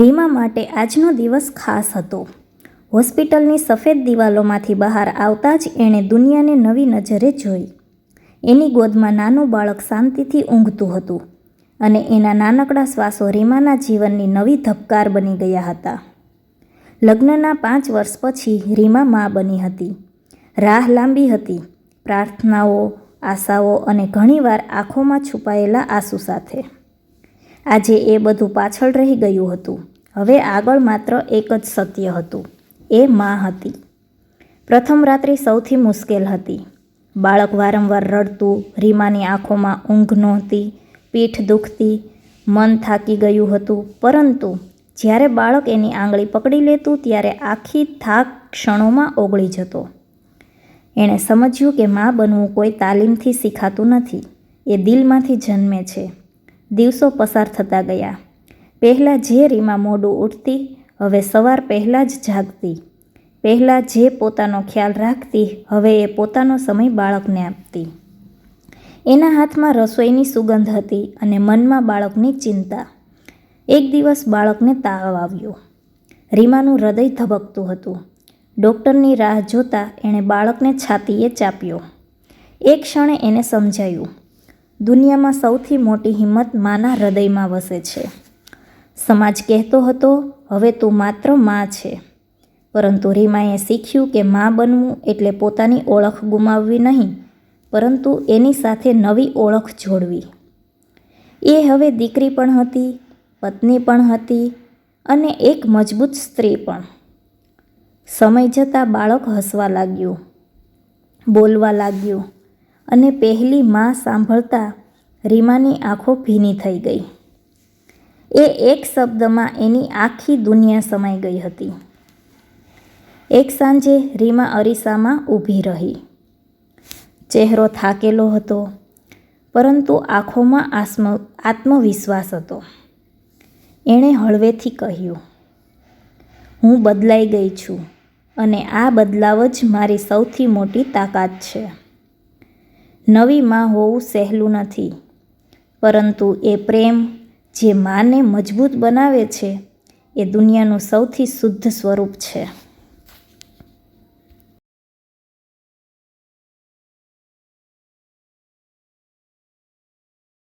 રીમા માટે આજનો દિવસ ખાસ હતો. હોસ્પિટલની સફેદ દિવાલોમાંથી બહાર આવતા જ એણે દુનિયાને નવી નજરે જોઈ. એની ગોદમાં નાનું બાળક શાંતિથી ઊંઘતું હતું અને એના નાનકડા શ્વાસો રીમાના જીવનની નવી ધબકાર બની ગયા હતા. લગ્નના પાંચ વર્ષ પછી રીમા મા બની હતી. રાહ લાંબી હતી, પ્રાર્થનાઓ, આશાઓ અને ઘણીવાર આંખોમાં છુપાયેલા આંસુ સાથે. આજે એ બધું પાછળ રહી ગયું હતું. હવે આગળ માત્ર એક જ સત્ય હતું. એ મા હતી. પ્રથમ રાત્રિ સૌથી મુશ્કેલ હતી. બાળક વારંવાર રડતું, રીમાની આંખોમાં ઊંઘ નહોતી, પીઠ દુખતી, મન થાકી ગયું હતું. પરંતુ જ્યારે બાળક એની આંગળી પકડી લેતું, ત્યારે આખી થાક ક્ષણોમાં ઓગળી જતો. એણે સમજ્યું કે મા બનવું કોઈ તાલીમથી શીખાતું નથી. એ દિલમાંથી જન્મે છે. દિવસો પસાર થતા ગયા. પહેલાં જે રીમા મોડું ઉઠતી, હવે સવાર પહેલાં જ જાગતી. પહેલાં જે પોતાનો ખ્યાલ રાખતી, હવે એ પોતાનો સમય બાળકને આપતી. એના હાથમાં રસોઈની સુગંધ હતી અને મનમાં બાળકની ચિંતા. એક દિવસ બાળકને તાવ આવ્યો. રીમાનું હૃદય ધબકતું હતું. ડૉક્ટરની રાહ જોતા એણે બાળકને છાતીએ ચાપ્યો. એક ક્ષણે એને સમજાયું, દુનિયામાં સૌથી મોટી હિંમત માના હૃદયમાં વસે છે. સમાજ કહેતો હતો, હવે તું માત્ર મા છે. પરંતુ રીમાએ શીખ્યું કે મા બનવું એટલે પોતાની ઓળખ ગુમાવવી નહીં, પરંતુ એની સાથે નવી ઓળખ જોડવી. એ હવે દીકરી પણ હતી, પત્ની પણ હતી અને એક મજબૂત સ્ત્રી પણ. સમય જતાં બાળક હસવા લાગ્યું, બોલવા લાગ્યું અને પહેલી માં સાંભળતા રીમાની આંખો ભીની થઈ ગઈ. એ એક શબ્દમાં એની આખી દુનિયા સમાઈ ગઈ હતી. એક સાંજે રીમા અરીસામાં ઊભી રહી. ચહેરો થાકેલો હતો, પરંતુ આંખોમાં આત્મ આત્મવિશ્વાસ હતો. એણે હળવેથી કહ્યું, હું બદલાઈ ગઈ છું અને આ બદલાવ જ મારી સૌથી મોટી તાકાત છે. નવી માં હોવું સહેલું નથી, પરંતુ એ પ્રેમ જે માને મજબૂત બનાવે છે એ દુનિયાનું સૌથી શુદ્ધ સ્વરૂપ છે.